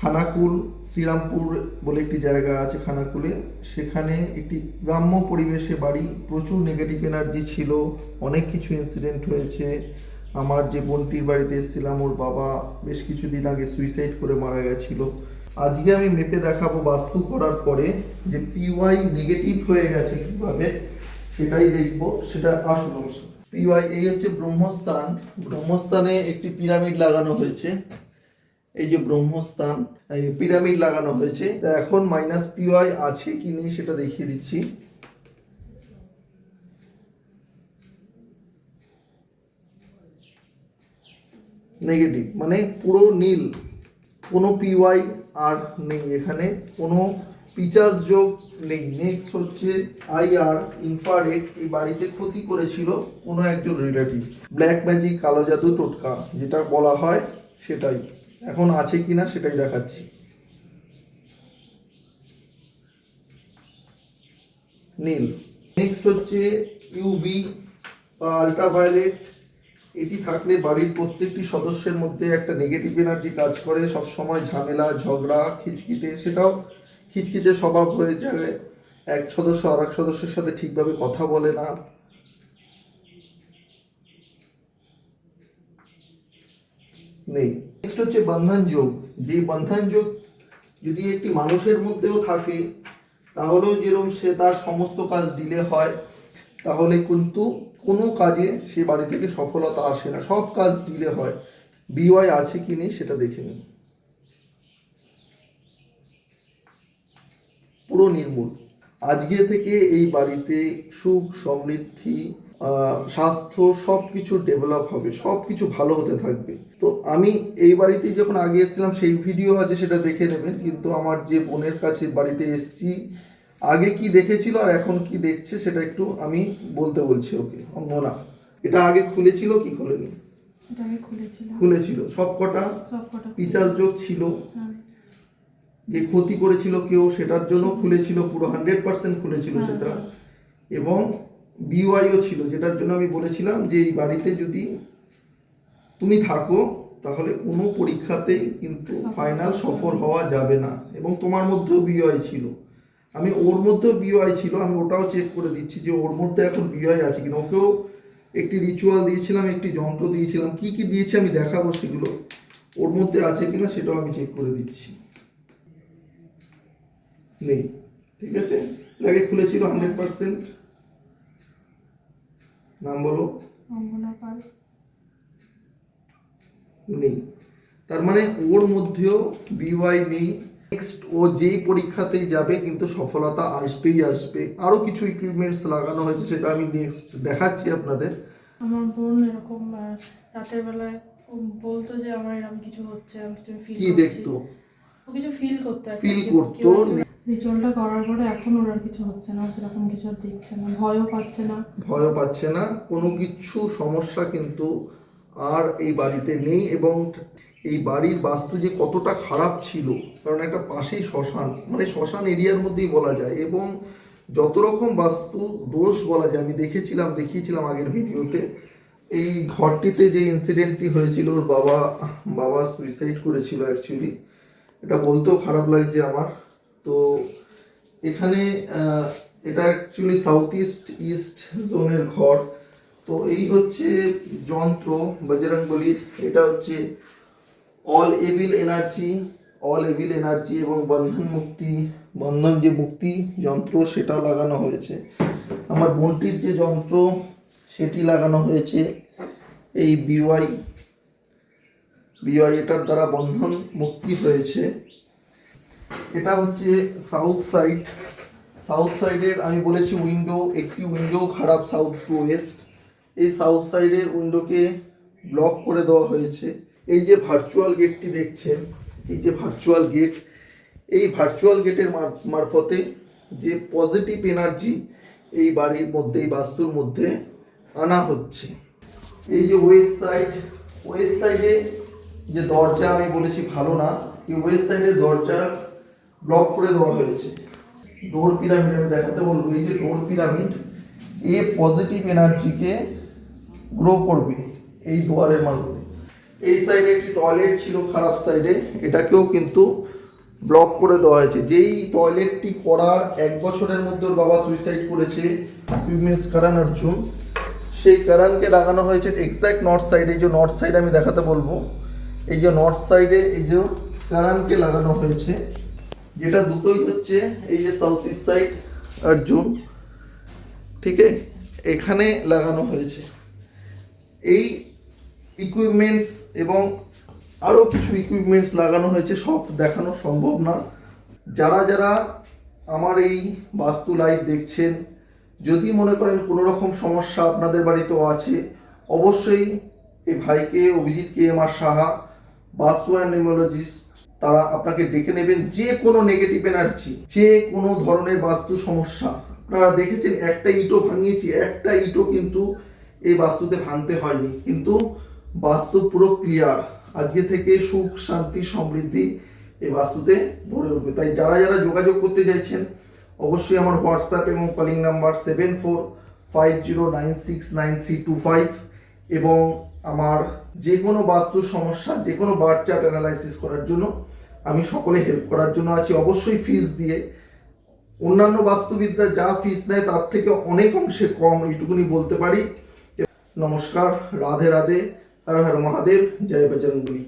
খানাকুল, শ্রীরামপুর বলে একটি জায়গা আছে খানাকুলে। সেখানে একটি গ্রাম্য পরিবেশে বাড়ি, প্রচুর নেগেটিভ এনার্জি ছিল, অনেক কিছু ইনসিডেন্ট হয়েছে। আমার যে বোনটির বাড়িতে এসেছিলাম, ওর বাবা বেশ কিছুদিন আগে সুইসাইড করে মারা গেছিল। আজকে আমি মেপে দেখাবো বাস্তু করার পরে যে পিওয়াই নেগেটিভ হয়ে গেছে কীভাবে, সেটাই দেখব। সেটা আসুন পিওয়াই এই হচ্ছে ব্রহ্মস্থান। ব্রহ্মস্থানে একটি পিরামিড লাগানো হয়েছে। এই যে ব্রহ্মস্থান পিরামিড লাগানো হয়েছে এখন মাইনাস পিওয়াই আছে কি নেই সেটা দেখিয়ে দিচ্ছি। নেগেটিভ মানে পুরো নীল, কোনো পিওয়াই আর নেই এখানে, কোনো পিচার্স যোগ নেই। নেক্সট হচ্ছে আই আর ইনফারেট এই বাড়িতে ক্ষতি করেছিল কোনো একজন রিলেটিভ ব্ল্যাক ম্যাজিক কালো জাদু, টোটকা, যেটা বলা হয় সেটাই। এখন আছে কিনা সেটাই দেখাচ্ছি। নীল। নেক্সট হচ্ছে ইউভি বা আল্ট্রাভায়োলেট এটি থাকলে বাড়ির প্রত্যেকটি সদস্যের মধ্যে একটা নেগেটিভ এনার্জি কাজ করে সব সময় ঝামেলা, ঝগড়া খিচখিটে সেটাও খিচখিচে স্বভাব হয়ে যায়। এক সদস্য আর এক সদস্যের সাথে ঠিকভাবে কথা বলে না। নেই। নেক্সট হচ্ছে বন্ধন যোগ। যে বন্ধন যোগ যদি একটি মানুষের মধ্যেও থাকে, তাহলেও যেরকম সে তার সমস্ত কাজ ডিলে হয়, তাহলে কিন্তু কোনো কাজে সে বাড়ি থেকে সফলতা আসে না। সব কাজ ডিলে হয়। বিওয়াই আছে কি নেই সেটা দেখে নিন। পুরো নির্মূল। আজকে থেকে এই বাড়িতে সুখ সমৃদ্ধি স্বাস্থ্য সব কিছু ডেভেলপ হবে সব কিছু ভালো হতে থাকবে। তো আমি এই বাড়িতে যখন আগে এসেছিলাম সেই ভিডিও আছে সেটা দেখে নেবেন। কিন্তু আমার যে বোনের কাছে বাড়িতে এসেছি আগে কি দেখেছিল আর এখন কি দেখছে সেটা একটু আমি বলতে বলছি ওকে মোনা এটা আগে খুলেছিল কি খুলেনি? খুলেছিল। সব কটা পিচার যোগ ছিল। হ্যাঁ, যে ক্ষতি করেছিল কেউ সেটার জন্য খুলেছিল পুরো হান্ড্রেড পার্সেন্ট খুলেছিল হ্যাঁ, সেটা। এবং বিওয়াইও ছিল, যেটার জন্য আমি বলেছিলাম যে এই বাড়িতে যদি তুমি থাকো, তাহলে কোনো পরীক্ষাতেই কিন্তু ফাইনাল সফল হওয়া যাবে না। এবং তোমার মধ্যেও বিওয়াই ছিল। আমি ওর মধ্যেও বিওয়াই ছিল, আমি ওটাও চেক করে দিচ্ছি যে ওর মধ্যে এখন বিওয়াই আছে কিনা। ওকেও একটি রিচুয়াল দিয়েছিলাম, একটি যন্ত্র দিয়েছিলাম, কি কি দিয়েছি আমি দেখাবো সেগুলো ওর মধ্যে আছে কিনা সেটাও আমি চেক করে দিচ্ছি। নেই, ঠিক আছে? আগে খুলেছিল হান্ড্রেড পার্সেন্ট নাম বলো। অঙ্গনা পাল। নেই। তার মানে ওর মধ্যেও বিওয়াই নেই। নেক্সট ও যেই পরীক্ষাতেই যাবে কিন্তু সফলতা আসবেই আসবে। আরও কিছু ইকুইপমেন্টস লাগানো হয়েছে সেটা আমি নেক্সট দেখাচ্ছি আপনাদের। আমার বোন এরকম রাতের বেলায় বলতো যে আমার এরকম কিছু হচ্ছে আমি কিছু ফিল কি দেখতো? ও কিছু ফিল করতো যে করতো। রিচুয়ালটা করার পরে এখন ওর আর কিছু হচ্ছে না, সেরকম কিছু দেখছে না, ভয়ও পাচ্ছে না। ভয় পাচ্ছে না, কোনো কিছু সমস্যা কিন্তু আর এই বাড়িতে নেই এবং এই বাড়ির বাস্তু যে কতটা খারাপ ছিল, কারণ একটা পাশেই শ্মশান মানে শ্মশান এরিয়ার মধ্যেই বলা যায় এবং যত রকম বাস্তু দোষ বলা যায়, আমি দেখেছিলাম, দেখিয়েছিলাম আগের ভিডিওতে, এই ঘরটিতে যে ইনসিডেন্টটি হয়েছিল, ওর বাবা বাবা সুইসাইড করেছিল অ্যাকচুয়ালি এটা বলতেও খারাপ লাগছে আমার। তো এখানে এটা অ্যাকচুয়ালি সাউথ ইস্ট ইস্ট জোনের ঘর। তো এই হচ্ছে যন্ত্র, বজরং বলির এটা হচ্ছে all evil energy all evil energy এবং বন্ধন মুক্তি, বন্ধন যে মুক্তি যন্ত্র সেটা লাগানো হয়েছে। আমার বোনটির যে যন্ত্র, সেটি লাগানো হয়েছে এই বিওয়াই বিওয়াই এটার দ্বারা বন্ধন মুক্তি হয়েছে। এটা হচ্ছে সাউথ সাইড সাউথ সাইডের আমি বলেছি উইন্ডো একটি উইন্ডো খারাপ সাউথ টু ওয়েস্ট এই সাউথ সাইডের উইন্ডোকে ব্লক করে দেওয়া হয়েছে। এই যে ভার্চুয়াল গেটটি দেখছেন, এই যে ভার্চুয়াল গেট এই ভার্চুয়াল গেটের মারফতে যে পজিটিভ এনার্জি এই বাড়ির মধ্যে, এই বাস্তুর মধ্যে আনা হচ্ছে। এই যে ওয়েস্ট সাইড ওয়েস্ট সাইডে যে দরজা আমি বলেছি ভালো না, এই ওয়েস্ট সাইডের দরজা ব্লক করে দেওয়া হয়েছে। ডোর পিরামিড আমি দেখাতে বলব। এই যে ডোর পিরামিড এ পজিটিভ এনার্জিকে গ্রো করবে এই দুয়ারের মাধ্যমে। এই সাইডে একটি টয়লেট ছিল খারাপ সাইডে এটাকেও কিন্তু ব্লক করে দেওয়া হয়েছে। যেই টয়লেটটি করার এক বছরের মধ্যে বাবা সুইসাইড করেছে ইউমিস কারান অর্জুন সেই কারানকে লাগানো হয়েছে এক্স্যাক্ট নর্থ সাইডে এই যে নর্থ সাইড আমি দেখাতে বলব। এই যে নর্থ সাইডে এই যে কারানকে লাগানো হয়েছে। যেটা দুটোই হচ্ছে এই যে সাউথ ইস্ট সাইড অর্জুন ঠিক? আছে এখানে লাগানো হয়েছে। এই ইকুইপমেন্টস এবং আরও কিছু ইকুইপমেন্টস লাগানো হয়েছে, সব দেখানো সম্ভব না। যারা যারা আমার এই বাস্তু লাইভ দেখছেন, যদি মনে করেন কোনো রকম সমস্যা আপনাদের বাড়িতেও আছে, অবশ্যই এই ভাইকে, Abhijit K M R Saha, Vastu and numerologist তারা আপনাকে ডেকে নেবেন যে কোনো নেগেটিভ এনার্জি যে কোনো ধরনের বাস্তু সমস্যা। আপনারা দেখেছেন একটা ইটও ভাঙিয়েছি, একটা ইটো কিন্তু এই বাস্তুতে ভাঙতে হয়নি। কিন্তু বাস্তু পুরো ক্লিয়ার আজকে থেকে সুখ, শান্তি, সমৃদ্ধি এই বাস্তুতে ভরে উঠবে। তাই যারা যারা যোগাযোগ করতে চাইছেন, অবশ্যই আমার হোয়াটসঅ্যাপ এবং calling number seven four five zero nine six nine three two five এবং আমার যে কোনো বাস্তুর সমস্যা যে কোনো বার্থ চার্ট অ্যানালাইসিস করার জন্য, আমি সকলে হেল্প করার জন্য আছি। অবশ্যই ফিস দিয়ে। অন্যান্য বাস্তুবিদ্যা যা ফিস নেয়, তার থেকে অনেক অংশে কম, এইটুকুনি বলতে পারি। নমস্কার, রাধে রাধে, হর হর মহাদেব, জয় বজরঙ্গলী